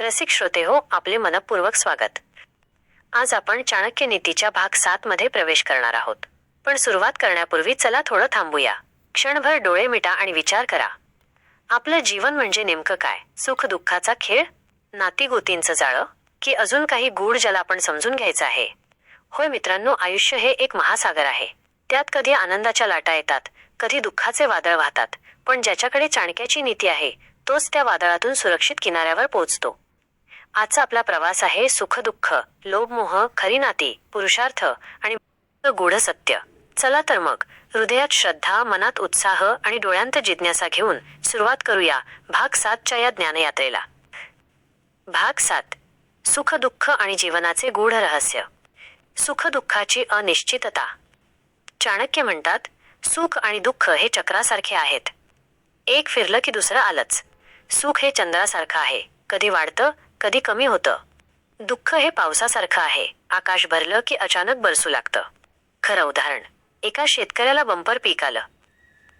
रसिक श्रोते हो आपले मनपूर्वक स्वागत. आज आपण चाणक्य नीतीच्या भाग सात मध्ये प्रवेश करणार आहोत. पण सुरुवात करण्यापूर्वी चला थोडं थांबूया. क्षणभर डोळे मिटा आणि विचार करा. आपलं जीवन म्हणजे नेमकं काय? सुख दुःखाचा खेळ? नातीगोतींचं जाळं? की अजून काही गूढ ज्याला आपण समजून घ्यायचं आहे? होय मित्रांनो आयुष्य हे एक महासागर आहे. त्यात कधी आनंदाच्या लाटा येतात कधी दुःखाचे वादळ वाहतात पण ज्याच्याकडे चाणक्याची नीती आहे तोच त्या वादळातून सुरक्षित किनाऱ्यावर पोहोचतो. आजचा आपला प्रवास आहे सुख दुःख लोभमोह खरी नाती पुरुषार्थ आणि गूढ सत्य. चला तर मग हृदयात श्रद्धा मनात उत्साह आणि डोळ्यांत जिज्ञासा घेऊन सुरुवात करूया भाग सातच्या या ज्ञानयात्रेला. भाग सात. सुख दुःख आणि जीवनाचे गूढ रहस्य. सुख दुःखाची अनिश्चितता. चाणक्य म्हणतात सुख आणि दुःख हे चक्रासारखे आहेत. एक फिरलं की दुसरं आलंच. सुख हे चंद्रासारखं आहे. कधी वाढतं कधी कमी होतं. दुःख हे पावसासारखं आहे. आकाश भरलं की अचानक बरसू लागतं. खरं उदाहरण एका शेतकऱ्याला बंपर पीक आलं.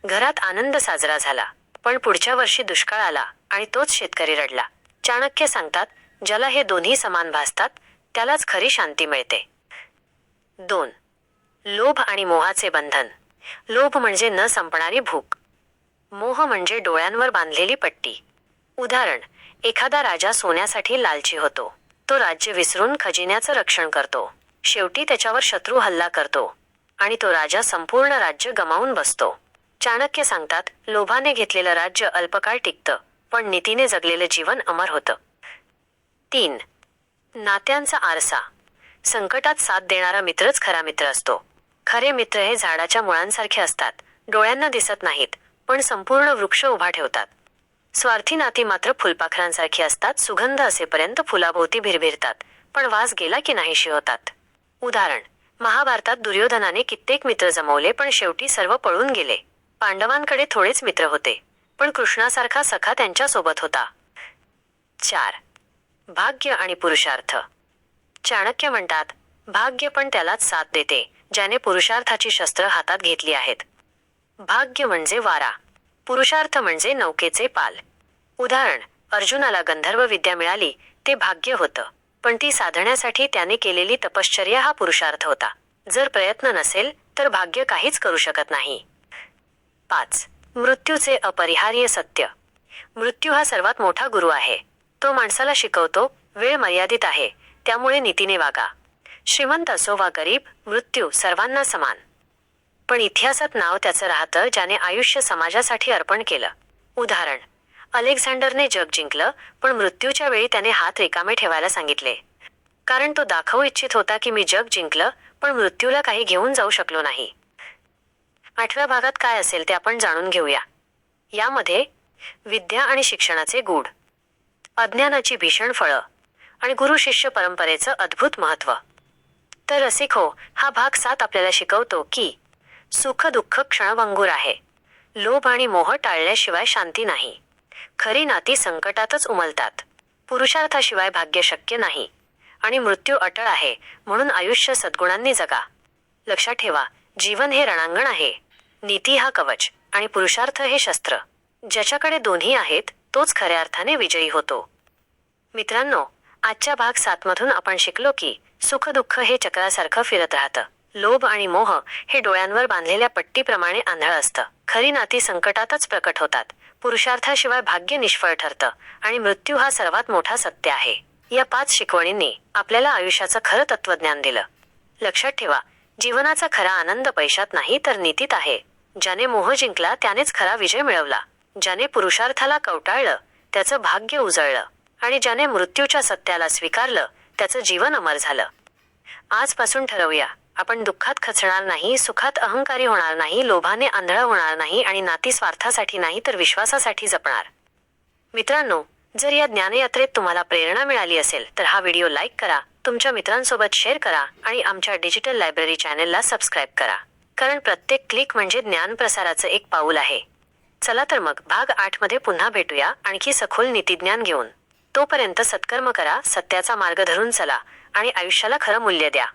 घरात आनंद साजरा झाला पण पुढच्या वर्षी दुष्काळ आला आणि तोच शेतकरी रडला. चाणक्य सांगतात ज्याला हे दोन्ही समान भासतात त्यालाच खरी शांती मिळते. दोन लोभ आणि मोहाचे बंधन. लोभ म्हणजे न संपणारी भूक. मोह म्हणजे डोळ्यांवर बांधलेली पट्टी. उदाहरण एखादा राजा सोन्यासाठी लालची होतो. तो राज्य विसरून खजिन्याचं रक्षण करतो. शेवटी त्याच्यावर शत्रू हल्ला करतो. आणि तो राजा संपूर्ण राज्य गमावून बसतो. चाणक्य सांगतात लोभाने घेतलेलं राज्य अल्पकाळ टिकतं पण नीतीने जगलेलं जीवन अमर होतं. तीन नात्यांचा आरसा. संकटात साथ देणारा मित्रच खरा मित्र असतो. खरे मित्र हे झाडाच्या मुळांसारखे असतात. डोळ्यांना दिसत नाहीत पण संपूर्ण वृक्ष उभा ठेवतात. स्वार्थी नाती मात्र फुलपाखरांसारखी असतात. सुगंध असेपर्यंत फुलाभोवती भिरभिरतात. पण वास गेला की नाहीशी होतात उदाहरण महाभारतात दुर्योधनाने कित्येक मित्र जमवले पण शेवटी सर्व पळून गेले. पांडवांकडे थोडेच मित्र होते पण कृष्णासारखा सखा त्यांच्यासोबत होता. चार भाग्य आणि पुरुषार्थ. चाणक्य म्हणतात भाग्य पण त्यालाच साथ देते ज्याने पुरुषार्थाची शस्त्र हातात घेतली आहेत. भाग्य म्हणजे वारा. पुरुषार्थ म्हणजे नौकेचे पाल. उदाहरण अर्जुनाला गंधर्व विद्या मिळाली ते भाग्य होतं. पण ती साधण्यासाठी त्याने केलेली तपश्चर्या हा पुरुषार्थ होता. जर प्रयत्न नसेल तर भाग्य काहीच करू शकत नाही. पाच मृत्यूचे अपरिहार्य सत्य. मृत्यू हा सर्वात मोठा गुरु आहे. तो माणसाला शिकवतो वेळ मर्यादित आहे त्यामुळे नीतीने वागा. श्रीमंत असो वा गरीब मृत्यू सर्वांना समान. पण इतिहासात नाव त्याचं राहतं ज्याने आयुष्य समाजासाठी अर्पण केलं. उदाहरण अलेक्झांडरने जग जिंकलं पण मृत्यूच्या वेळी त्याने हात रिकामे ठेवायला सांगितले. कारण तो दाखवू इच्छित होता की मी जग जिंकलं पण मृत्यूला काही घेऊन जाऊ शकलो नाही. आठव्या भागात काय असेल ते आपण जाणून घेऊया. यामध्ये विद्या आणि शिक्षणाचे गूढ अज्ञानाची भीषण फळं आणि गुरु शिष्य परंपरेचं अद्भुत महत्त्व. तर रसिक हो हा भाग सात आपल्याला शिकवतो की सुख दुःख क्षणभंगूर आहे. लोभ आणि मोह टाळल्याशिवाय शांती नाही. खरी नाती संकटातच उमलतात. पुरुषार्थाशिवाय भाग्य शक्य नाही. आणि मृत्यू अटळ आहे म्हणून आयुष्य सद्गुणांनी जगा. लक्षात ठेवा जीवन हे रणांगण आहे. नीती हा कवच आणि पुरुषार्थ हे शस्त्र. ज्याच्याकडे दोन्ही आहेत तोच खऱ्या अर्थाने विजयी होतो. मित्रांनो आजच्या भाग सातमधून आपण शिकलो की सुखदुःख हे चक्रासारखं फिरत राहतं. लोभ आणि मोह हे डोळ्यांवर बांधलेल्या पट्टीप्रमाणे आंधळ असतं. खरी नाती संकटातच प्रकट होतात. पुरुषार्थाशिवाय भाग्य निष्फळ ठरतं आणि मृत्यू हा सर्वात मोठा सत्य आहे. या पाच शिकवणींनी आपल्याला आयुष्याचं खरं तत्वज्ञान दिलं. लक्षात ठेवा जीवनाचा खरा आनंद पैशात नाही तर नीतीत आहे. ज्याने मोह जिंकला त्यानेच खरा विजय मिळवला. ज्याने पुरुषार्थाला कवटाळलं त्याचं भाग्य उजळलं. आणि ज्याने मृत्यूच्या सत्याला स्वीकारलं त्याचं जीवन अमर झालं. आजपासून ठरवूया. आपण दुःखात खचणार नाही सुखात अहंकारी होणार नाही लोभाने आंधळा होणार नाही आणि नाती स्वार्थासाठी नाही तर विश्वासासाठी जपणार. मित्रांनो जर या ज्ञानयात्रेत तुम्हाला प्रेरणा मिळाली असेल तर हा व्हिडिओ लाईक करा तुमच्या मित्रांसोबत शेअर करा आणि आमच्या डिजिटल लायब्ररी चॅनेलला सबस्क्राईब करा. कारण प्रत्येक क्लिक म्हणजे ज्ञान प्रसाराचं एक पाऊल आहे. चला तर मग भाग आठमध्ये पुन्हा भेटूया आणखी सखोल नीतिज्ञान घेऊन. तोपर्यंत सत्कर्म करा सत्याचा मार्ग धरून चला आणि आयुष्याला खरं मूल्य द्या.